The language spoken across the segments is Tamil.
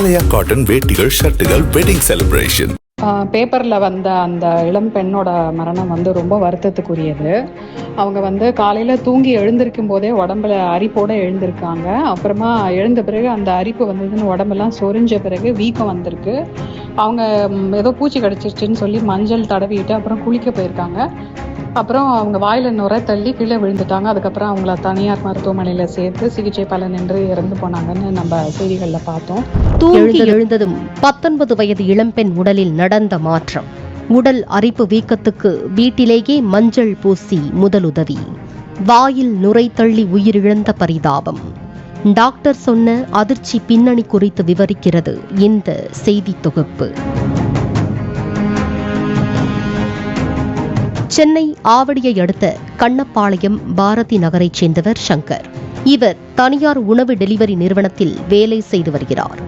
ஆலயா காட்டன் வேட்டிகள் ஷர்ட்டுகள் வெட்டிங் செலிப்ரேஷன் பேப்பரில் வந்த அந்த இளம் பெண்ணோட மரணம் வந்து ரொம்ப வருத்தத்துக்குரியது. அவங்க வந்து காலையில் தூங்கி எழுந்திருக்கும் போதே உடம்புல அரிப்போட எழுந்திருக்காங்க. அப்புறமா எழுந்த பிறகு அந்த அரிப்பு வந்ததுன்னு உடம்பெல்லாம் சொரிஞ்ச பிறகு வீக்கம் வந்திருக்கு. அவங்க ஏதோ பூச்சி கிடச்சிருச்சுன்னு சொல்லி மஞ்சள் தடவிட்டு அப்புறம் குளிக்க போயிருக்காங்க. அப்புறம் அவங்க வாயில நுர தள்ளி கீழே விழுந்துட்டாங்க. அதுக்கப்புறம் அவங்கள தனியார் மருத்துவமனையில சேர்த்து சிகிச்சை பலனின்றி இறந்து போனாங்கன்னு நம்ம செய்திகளில் பார்த்தோம். தூங்கி எழுந்ததும் பத்தொன்பது வயது இளம்பெண் உடலில் நடந்த மாற்றம். உடல் அரிப்பு வீக்கத்துக்கு வீட்டிலேயே மஞ்சள் பூசி முதலுதவி. வாயில் நுரை தள்ளி உயிரிழந்த பரிதாபம். டாக்டர் சொன்ன அதிர்ச்சி பின்னணி குறித்து விவரிக்கிறது இந்த செய்தி தொகுப்பு. சென்னை ஆவடியை அடுத்த கண்ணப்பாளையம் பாரதி நகரைச் சேர்ந்தவர் சங்கர். இவர் தனியார் உணவு டெலிவரி நிறுவனத்தில் வேலை செய்து வருகிறார்.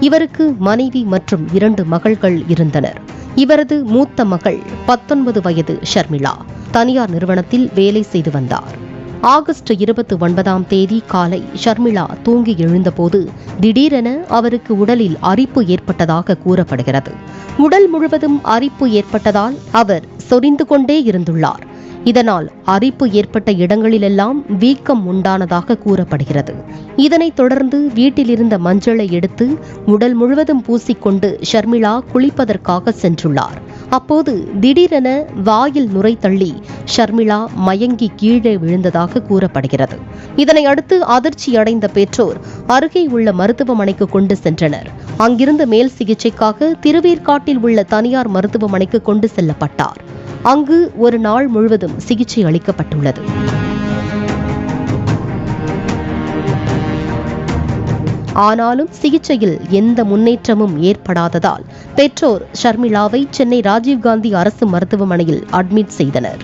இவருக்கு மனைவி மற்றும் இரண்டு மகள்கள் இருந்தனர். இவரது மூத்த மகள் பத்தொன்பது வயது ஷர்மிளா தனியார் நிறுவனத்தில் வேலை செய்து வந்தார். ஆகஸ்ட் இருபத்தி ஒன்பதாம் தேதி காலை ஷர்மிளா தூங்கி எழுந்தபோது திடீரென அவருக்கு உடலில் அரிப்பு ஏற்பட்டதாக கூறப்படுகிறது. உடல் முழுவதும் அரிப்பு ஏற்பட்டதால் அவர் சொரிந்து கொண்டே இருந்துள்ளார். இதனால் அரிப்பு ஏற்பட்ட இடங்களிலெல்லாம் வீக்கம் உண்டானதாக கூறப்படுகிறது. இதனைத் தொடர்ந்து வீட்டிலிருந்த மஞ்சளை எடுத்து உடல் முழுவதும் பூசிக்கொண்டு ஷர்மிளா குளிப்பதற்காக சென்றுள்ளார். அப்போது திடீரென வாயில் நுரை தள்ளி ஷர்மிளா மயங்கி கீழே விழுந்ததாக கூறப்படுகிறது. இதனை அடுத்து அதிர்ச்சி அடைந்த பெற்றோர் அருகே உள்ள மருத்துவமனைக்கு கொண்டு சென்றனர். அங்கிருந்து மேல் சிகிச்சைக்காக திருவேற்காட்டில் உள்ள தனியார் மருத்துவமனைக்கு கொண்டு செல்லப்பட்டார். அங்கு ஒரு நாள் முழுவதும் சிகிச்சை அளிக்கப்பட்டுள்ளது. ஆனாலும் சிகிச்சையில் எந்த முன்னேற்றமும் ஏற்படாததால் பெற்றோர் ஷர்மிளாவை சென்னை ராஜீவ்காந்தி அரசு மருத்துவமனையில் அட்மிட் செய்தனர்.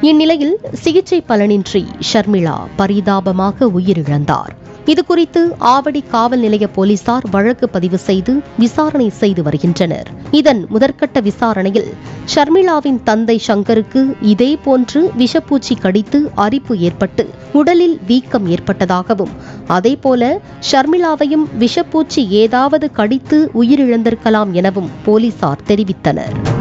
இந்நிலையில் சிகிச்சை பலனின்றி ஷர்மிளா பரிதாபமாக உயிரிழந்தார். இதுகுறித்து ஆவடி காவல் நிலைய போலீசார் வழக்கு பதிவு செய்து விசாரணை செய்து வருகின்றனர். இதன் முதற்கட்ட விசாரணையில் ஷர்மிளாவின் தந்தை சங்கருக்கு இதே போன்று விஷப்பூச்சி கடித்து அரிப்பு ஏற்பட்டு உடலில் வீக்கம் ஏற்பட்டதாகவும் அதேபோல ஷர்மிளாவையும் விஷப்பூச்சி ஏதாவது கடித்து உயிரிழந்திருக்கலாம் எனவும் போலீசார் தெரிவித்தனர்.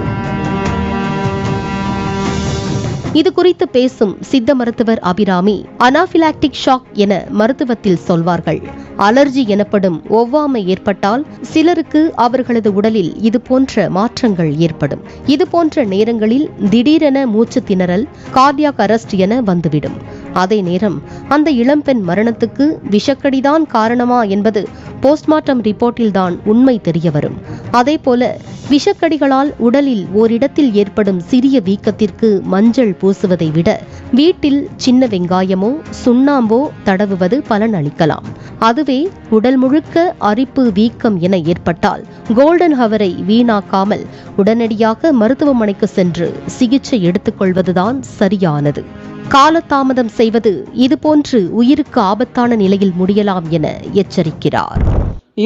இது குறித்து பேசும் சித்த மருத்துவர் அபிராமி அனாபிலாக்டிக் ஷாக் என மருத்துவத்தில் சொல்வார்கள். அலர்ஜி எனப்படும் ஒவ்வாமை ஏற்பட்டால் சிலருக்கு அவர்களது உடலில் இது போன்ற மாற்றங்கள் ஏற்படும். இது போன்ற நேரங்களில் திடீரென மூச்சு திணறல் கார்டியாக் அரஸ்ட் என வந்துவிடும். அதே நேரம் அந்த இளம்பெண் மரணத்துக்கு விஷக்கடிதான் காரணமா என்பது போஸ்ட்மார்ட்டம் ரிப்போர்ட்டில்தான் உண்மை தெரியவரும். அதேபோல விஷக்கடிகளால் உடலில் ஓரிடத்தில் ஏற்படும் சிறிய வீக்கத்திற்கு மஞ்சள் பூசுவதை விட வீட்டில் சின்ன வெங்காயமோ சுண்ணாம்போ தடவுவது பலன் அளிக்கலாம். அதுவே உடல் முழுக்க அரிப்பு வீக்கம் என ஏற்பட்டால் கோல்டன் ஹவரை வீணாக்காமல் உடனடியாக மருத்துவமனைக்கு சென்று சிகிச்சை எடுத்துக்கொள்வதுதான் சரியானது. காலதாமதம் செய்வது இதுபோன்று உயிருக்கு ஆபத்தான நிலையில் முடியலாம் என எச்சரிக்கிறார்.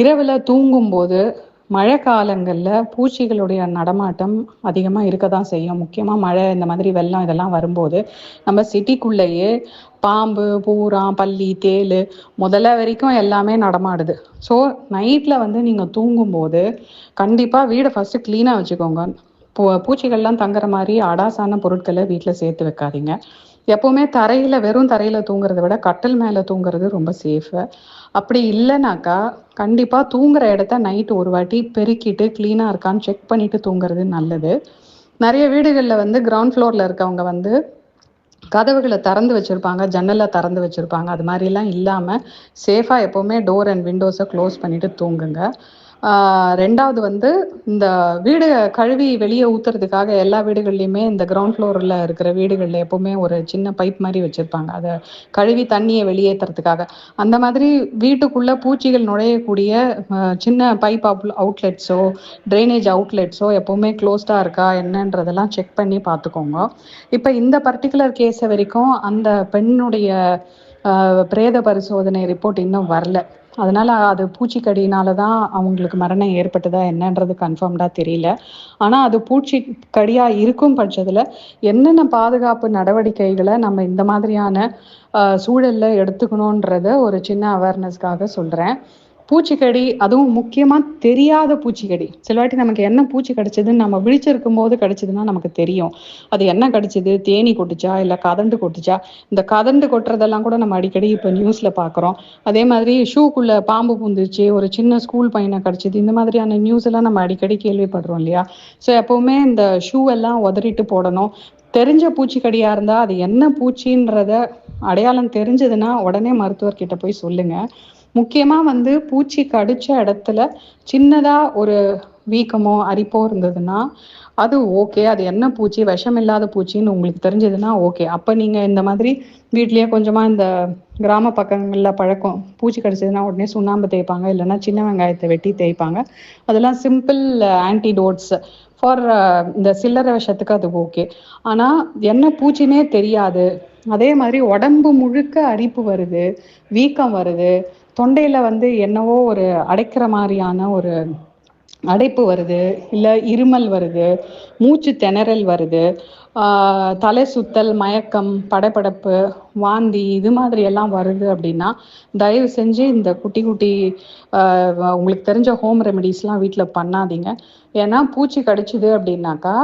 இரவில் தூங்கும்போது மழை காலங்களில் பூச்சிகளுடைய நடமாட்டம் அதிகமாக இருக்க தான் செய்யும். முக்கியமாக மழை இந்த மாதிரி வெள்ளம் இதெல்லாம் வரும்போது நம்ம சிட்டிக்குள்ளேயே பாம்பு பூரா பல்லி தேள் முதல்ல வரைக்கும் எல்லாமே நடமாடுது. ஸோ நைட்டில் வந்து நீங்கள் தூங்கும்போது கண்டிப்பாக வீடை ஃபஸ்ட்டு க்ளீனாக வச்சுக்கோங்க. பூ பூச்சிகள்லாம் தங்குற மாதிரி அடாசான பொருட்களை வீட்டில் சேர்த்து வைக்காதீங்க. எப்போவுமே தரையில் வெறும் தரையில் தூங்குறத விட கட்டில் மேலே தூங்குறது ரொம்ப சேஃபு அப்படி இல்லைனாக்கா கண்டிப்பாக தூங்குற இடத்த நைட்டு ஒரு வாட்டி பெருக்கிட்டு க்ளீனாக இருக்கான்னு செக் பண்ணிட்டு தூங்குறது நல்லது. நிறைய வீடுகளில் வந்து கிரவுண்ட் ஃப்ளோரில் இருக்கவங்க வந்து கதவுகளை திறந்து வச்சுருப்பாங்க ஜன்னலை திறந்து வச்சுருப்பாங்க. அது மாதிரிலாம் இல்லாமல் சேஃபாக எப்போவுமே டோர் அண்ட் விண்டோஸை க்ளோஸ் பண்ணிவிட்டு தூங்குங்க. ரெண்டாவது வந்து இந்த வீடு கழுவி வெளியே ஊத்துறதுக்காக எல்லா வீடுகள்லையுமே இந்த கிரவுண்ட் ஃப்ளோரில் இருக்கிற வீடுகளில் எப்போவுமே ஒரு சின்ன பைப் மாதிரி வச்சுருப்பாங்க. அதை கழுவி தண்ணியை வெளியேற்றுறதுக்காக அந்த மாதிரி வீட்டுக்குள்ளே பூச்சிகள் நுழையக்கூடிய சின்ன பைப் அவுட்லெட்ஸோ ட்ரைனேஜ் அவுட்லெட்ஸோ எப்போவுமே க்ளோஸ்டாக இருக்கா என்னன்றதெல்லாம் செக் பண்ணி பார்த்துக்கோங்க. இப்போ இந்த பர்டிகுலர் கேஸை வரைக்கும் அந்த பெண்ணுடைய பிரேத பரிசோதனை ரிப்போர்ட் இன்னும் வரல. அதனால அது பூச்சிக்கடியினால தான் அவங்களுக்கு மரணம் ஏற்பட்டதா என்னன்றது கன்ஃபார்ம்டா தெரியல. ஆனா அது பூச்சி கடியா இருக்கும் பட்சத்துல என்னென்ன பாதுகாப்பு நடவடிக்கைகளை நம்ம இந்த மாதிரியான ஆஹ் சூழல்ல எடுத்துக்கணுன்றத ஒரு சின்ன அவேர்னஸ்க்காக சொல்றேன். பூச்சிக்கடி அதுவும் முக்கியமா தெரியாத பூச்சிக்கடி. சிலவாட்டி நமக்கு என்ன பூச்சி கிடைச்சதுன்னு நம்ம விழிச்சிருக்கும் போது கிடைச்சதுன்னா நமக்கு தெரியும். அது என்ன கிடைச்சது? தேனி கொட்டுச்சா? இல்ல கதண்டு கொட்டுச்சா? இந்த கதண்டு கொட்டுறதெல்லாம் கூட நம்ம அடிக்கடி இப்ப நியூஸ்ல பாக்குறோம். அதே மாதிரி ஷூக்குள்ள பாம்பு பூந்துச்சு ஒரு சின்ன ஸ்கூல் பையனை கிடைச்சது இந்த மாதிரியான நியூஸ் எல்லாம் நம்ம அடிக்கடி கேள்விப்படுறோம் இல்லையா? ஸோ எப்பவுமே இந்த ஷூ எல்லாம் உதறிட்டு போடணும். தெரிஞ்ச பூச்சிக்கடியா இருந்தா அது என்ன பூச்சின்றத அடையாளம் தெரிஞ்சதுன்னா உடனே மருத்துவர்கிட்ட போய் சொல்லுங்க. முக்கியமாக வந்து பூச்சி கடிச்ச இடத்துல சின்னதாக ஒரு வீக்கமோ அரிப்போ இருந்ததுன்னா அது ஓகே அது என்ன பூச்சி? விஷம் இல்லாத பூச்சின்னு உங்களுக்கு தெரிஞ்சதுன்னா ஓகே அப்போ நீங்கள் இந்த மாதிரி வீட்லேயே கொஞ்சமாக இந்த கிராம பக்கங்களில் பழக்கம் பூச்சி கடிச்சதுன்னா உடனே சுண்ணாம்பு தேய்ப்பாங்க இல்லைன்னா சின்ன வெங்காயத்தை வெட்டி தேய்ப்பாங்க. அதெல்லாம் சிம்பிள் ஆன்டிடோட்ஸ் ஃபார் இந்த சில்லறை விஷத்துக்கு அது ஓகே ஆனால் என்ன பூச்சினே தெரியாது. அதே மாதிரி உடம்பு முழுக்க அரிப்பு வருது வீக்கம் வருது தொண்டையில வந்து என்னவோ ஒரு அடைக்கிற மாதிரியான ஒரு அடைப்பு வருது இல்லை இருமல் வருது மூச்சு திணறல் வருது தலை சுத்தல் மயக்கம் படபடப்பு வாந்தி இது மாதிரி எல்லாம் வருது அப்படின்னா தயவு செஞ்சு இந்த குட்டி குட்டி உங்களுக்கு தெரிஞ்ச ஹோம் ரெமெடிஸ்லாம் வீட்டில் பண்ணாதீங்க. ஏன்னா பூச்சி கடிச்சுது அப்படின்னாக்கா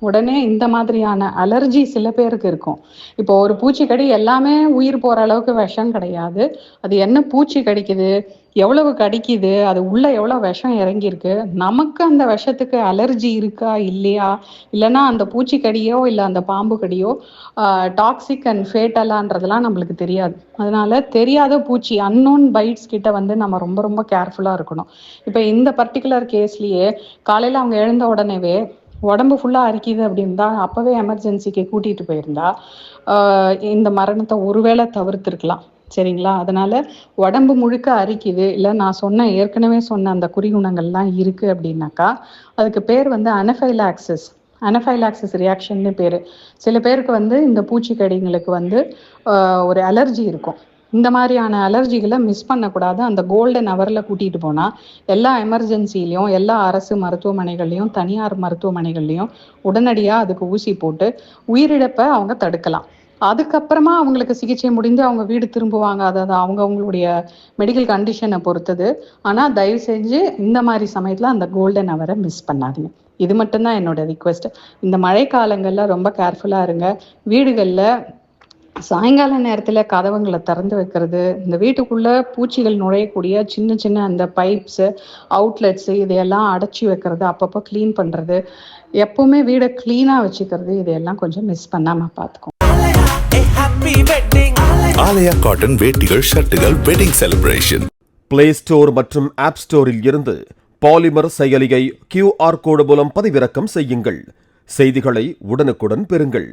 உடனே இந்த மாதிரியான அலர்ஜி சில பேருக்கு இருக்கும். இப்போ ஒரு பூச்சிக்கடி எல்லாமே உயிர் போற அளவுக்கு விஷம் கிடையாது. அது என்ன பூச்சி கடிக்குது? எவ்வளவு கடிக்குது? அது உள்ள எவ்வளவு விஷம் இறங்கியிருக்கு? நமக்கு அந்த விஷத்துக்கு அலர்ஜி இருக்கா? இல்லையா? இல்லைன்னா அந்த பூச்சிக்கடியோ இல்லை அந்த பாம்பு கடியோ டாக்ஸிக் அண்ட் ஃபேட்டலான்றதெல்லாம் நம்மளுக்கு தெரியாது. அதனால தெரியாத பூச்சி அன்னோன் பைட்ஸ் கிட்ட வந்து நம்ம ரொம்ப ரொம்ப கேர்ஃபுல்லா இருக்கணும். இப்போ இந்த பர்டிகுலர் கேஸ்லயே காலையில அவங்க எழுந்த உடனேவே உடம்பு ஃபுல்லாக அரிக்குது அப்படின்னா அப்போவே எமர்ஜென்சிக்கு கூட்டிட்டு போயிருந்தா இந்த மரணத்தை ஒருவேளை தவிர்த்துருக்கலாம். சரிங்களா? அதனால உடம்பு முழுக்க அரிக்குது. இல்லை நான் சொன்ன ஏற்கனவே சொன்ன அந்த குறிகுணங்கள்லாம் இருக்கு அப்படின்னாக்கா அதுக்கு பேர் வந்து அனஃபைலாக்சிஸ் அனஃபைலாக்சிஸ் ரியாக்ஷன்னு பேர். சில பேருக்கு வந்து இந்த பூச்சிக்கடிங்களுக்கு வந்து ஒரு அலர்ஜி இருக்கும். இந்த மாதிரியான அலர்ஜிகளை மிஸ் பண்ணக்கூடாது. அந்த கோல்டன் அவரில் கூட்டிகிட்டு போனால் எல்லா எமர்ஜென்சிலையும் எல்லா அரசு மருத்துவமனைகள்லையும் தனியார் மருத்துவமனைகள்லையும் உடனடியாக அதுக்கு ஊசி போட்டு உயிரிழப்பை அவங்க தடுக்கலாம். அதுக்கப்புறமா அவங்களுக்கு சிகிச்சை முடிந்து அவங்க வீடு திரும்புவாங்க. அதாவது அவங்க அவங்களுடைய மெடிக்கல் கண்டிஷனை பொறுத்தது. ஆனால் தயவு செஞ்சு இந்த மாதிரி சமயத்தில் அந்த கோல்டன் அவரை மிஸ் பண்ணாதீங்க. இது மட்டும்தான் என்னோட ரிக்வெஸ்ட் இந்த மழை ரொம்ப கேர்ஃபுல்லாக இருங்க. வீடுகளில் சாயங்கால நேரத்துல கதவுங்களை திறந்து வைக்கிறது இந்த வீட்டுக்குள்ள பூச்சிகள் நுழையக்கூடிய சின்ன சின்ன அந்த பைப்ஸ் அவுட்லெட்ஸ் இதையெல்லாம் அடைச்சி வைக்கிறது அப்பப்போ க்ளீன் பண்றது எப்பவுமே வீடை க்ளீனா வச்சுக்கிறது இதையெல்லாம் கொஞ்சம் மிஸ் பண்ணாம பார்த்துக்கோங்க. ஆலயா காட்டன் வேட்டிகள் ஷர்ட்டுகள் வெட்டிங் செலிப்ரேஷன் பிளே ஸ்டோர் மற்றும் ஆப் ஸ்டோரில் இருந்து பாலிமர் செயலியை கியூஆர் கோடு மூலம் பதிவிறக்கம் செய்யுங்கள். செய்திகளை உடனுக்குடன் பெறுங்கள்.